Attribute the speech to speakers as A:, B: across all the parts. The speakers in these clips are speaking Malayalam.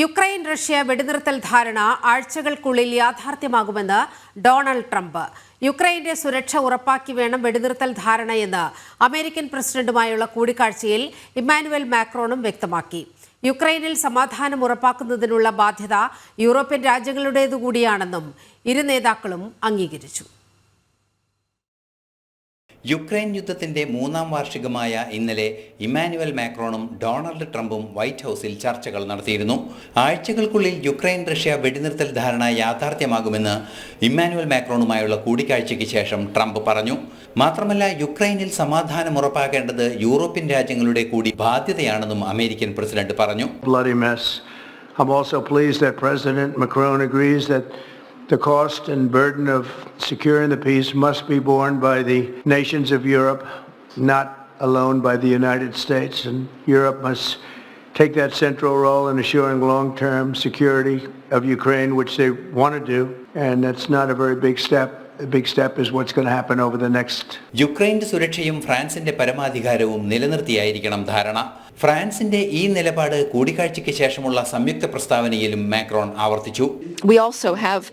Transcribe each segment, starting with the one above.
A: യുക്രൈൻ റഷ്യ വെടിനിർത്തൽ ധാരണ ആഴ്ചകൾക്കുള്ളിൽ യാഥാർത്ഥ്യമാകുമെന്ന് ഡൊണാൾഡ് ട്രംപ്. യുക്രൈന്റെ സുരക്ഷ ഉറപ്പാക്കി വേണം വെടിനിർത്തൽ ധാരണയെന്ന് അമേരിക്കൻ പ്രസിഡന്റുമായുള്ള കൂടിക്കാഴ്ചയിൽ ഇമ്മാനുവൽ മാക്രോണും വ്യക്തമാക്കി. യുക്രൈനിൽ സമാധാനം ഉറപ്പാക്കുന്നതിനുള്ള ബാധ്യത യൂറോപ്യൻ രാജ്യങ്ങളുടേതുകൂടിയാണെന്നും ഇരു നേതാക്കളും അംഗീകരിച്ചു.
B: യുക്രൈൻ യുദ്ധത്തിന്റെ മൂന്നാം വാർഷികമായ ഇന്നലെ ഇമ്മാനുവൽ മാക്രോണും ഡൊണാൾഡ് ട്രംപും വൈറ്റ് ഹൗസിൽ ചർച്ചകൾ നടത്തിയിരുന്നു. ആഴ്ചകൾക്കുള്ളിൽ യുക്രൈൻ റഷ്യ വെടിനിർത്തൽ ധാരണ യാഥാർത്ഥ്യമാകുമെന്ന് ഇമ്മാനുവൽ മാക്രോണുമായുള്ള കൂടിക്കാഴ്ചയ്ക്ക് ശേഷം ട്രംപ് പറഞ്ഞു. മാത്രമല്ല യുക്രൈനിൽ സമാധാനം ഉറപ്പാക്കേണ്ടത് യൂറോപ്യൻ രാജ്യങ്ങളുടെ കൂടി ബാധ്യതയാണെന്നും അമേരിക്കൻ പ്രസിഡന്റ് പറഞ്ഞു.
C: The cost and burden of securing the peace must be borne by the nations of Europe, not alone by the United States. And Europe must take that central role in assuring long-term security of Ukraine, which they want to do. And that's not a very big step. Big step is what's going to happen over the next
B: യുക്രൈന്റെ സുരക്ഷയും ഫ്രാൻസിന്റെ പരമാധികാരവും നിലനിർത്തിയായിരിക്കണം ധാരണ ഫ്രാൻസിന്റെ ഈ നിലപാട് കൂടിക്കാഴ്ചയ്ക്ക് ശേഷമുള്ള സംയുക്ത പ്രസ്താവനയിലും മാക്രോൺ ആവർത്തിച്ചു
D: We also have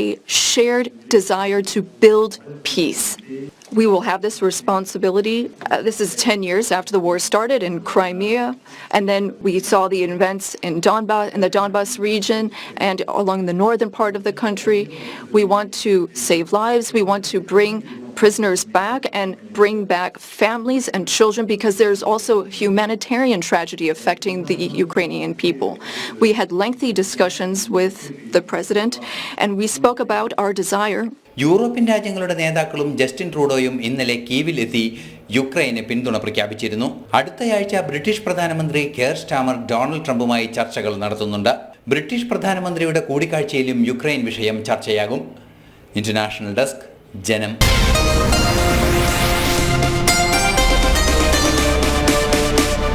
D: a shared desire to build peace. We will have this responsibility. Uh, this is 10 years after the war started in Crimea, and then we saw the events in Donbass, in the Donbas region and along the northern part of the country. We want to save lives. We want to bring prisoners back and bring back families and children because there's also humanitarian tragedy affecting the Ukrainian people. We had lengthy discussions with the president and we spoke about our desire
B: European രാജ്യങ്ങളുടെ നേതാക്കളും ജസ്റ്റിൻ ട്രൂഡോയും ഇന്നലെ കീവിലെത്തി യുക്രൈന് പിന്തുണ പ്രഖ്യാപിച്ചിരുന്നു. അടുത്തയാഴ്ച ബ്രിട്ടീഷ് പ്രധാനമന്ത്രി കെയർ സ്റ്റാമർ ഡൊണാൾഡ് ട്രംപുമായി ചർച്ചകൾ നടത്തുന്നുണ്ട്. ബ്രിട്ടീഷ് പ്രധാനമന്ത്രിയുടെ കൂടിക്കാഴ്ചയിലും യുക്രൈൻ വിഷയം ചർച്ചയാകും. ഇന്റർനാഷണൽ ഡെസ്ക് ജനം.